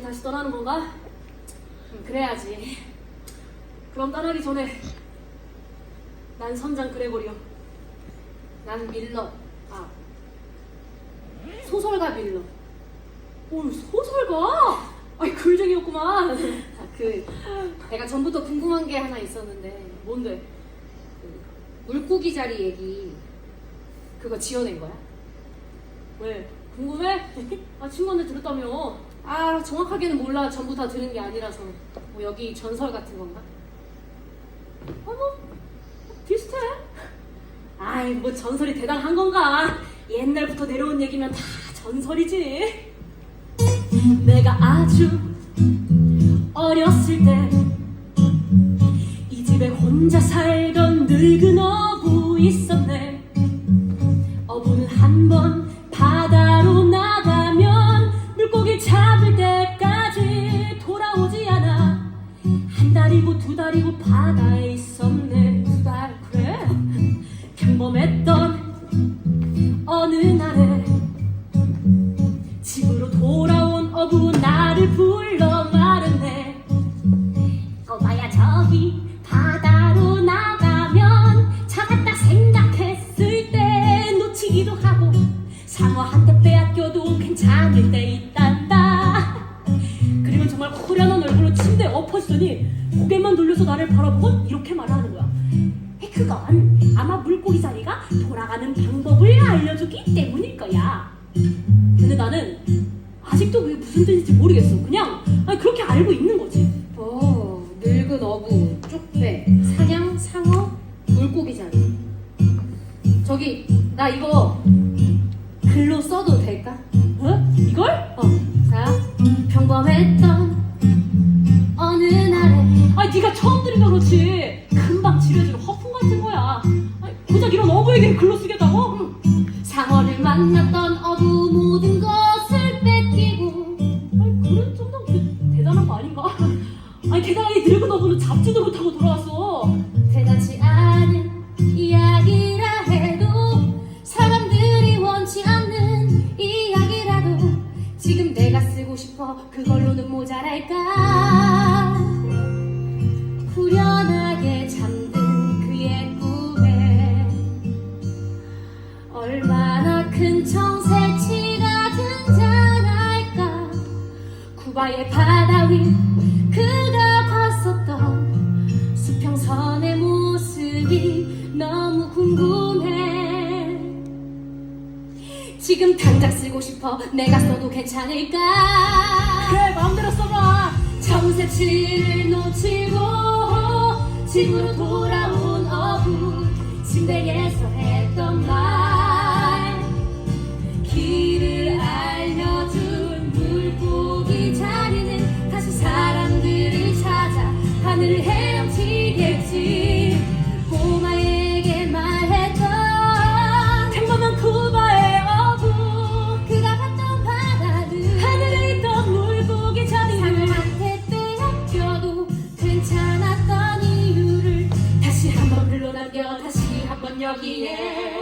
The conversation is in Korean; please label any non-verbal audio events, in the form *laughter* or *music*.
다시 떠나는 건가? 음, 그래야지. 그럼 떠나기 전에 난 선장 그레고리오. 난 밀러. 아 소설가 밀러. 오 소설가? 아이 글쟁이였구만. 아, 그 내가 전부터 궁금한 게 하나 있었는데 뭔데? 그 물고기 자리 얘기 그거 지어낸 거야? 왜? 궁금해? *laughs* 아 친구한테 들었다며 아 정확하게는 몰라. 전부 다 들은 게 아니라서. 뭐 여기 전설 같은 건가? 어머 비슷해. 아이 뭐 전설이 대단한 건가? 옛날부터 내려온 얘기면 다 전설이지. 내가 아주 어렸을 때 이 집에 혼자 살던 늙은 어부 있었네. 어부는 한번 바다로 나가면 물고기 잡을 때까지 돌아오지 않아. 한 달이고 두 달이고 바다에 있었네. 두 달 그래? 평범했던 어느 날에 집으로 돌아온 어부 나를 불러 말했네. 꼬마야 저기 바다로 나가면 찾았다 생각했을 때 놓치기도 하고 상어 한대 빼앗겨도 괜찮을 때 엎어지더니 고개만 돌려서 나를 바라보고 이렇게 말하는 거야 그건 아마 물고기 자리가 돌아가는 방법을 알려주기 때문일 거야 근데 나는 아직도 그게 무슨 뜻인지 모르겠어. 그냥 그렇게 알고 있는 거지. 어, 늙은 어부, 쪽배, 사냥, 상어, 물고기 자리. 저기 나 이거 글로 써도 될까? 어? 이걸? 어. 자, 평범했던 얘기를 글로 쓰겠다고? 응. 상어를 만났던 어부 모든 것을 뺏기고 아니 그런 정도면 대단한 거 아닌가? 아니 게다가 이 늙은 어부는 잡지도 못하고 돌아왔어 대단치 않은 이야기라 해도 사람들이 원치 않는 이야기라도 지금 내가 쓰고 싶어 그걸로는 모자랄까 후련하게 잠 쿠바의 바다 위 그가 봤었던 수평선의 모습이 너무 궁금해. 지금 당장 쓰고 싶어 내가 써도 괜찮을까? 그래 마음대로 써봐. 청새치를 놓치고 집으로 침대에 Lord,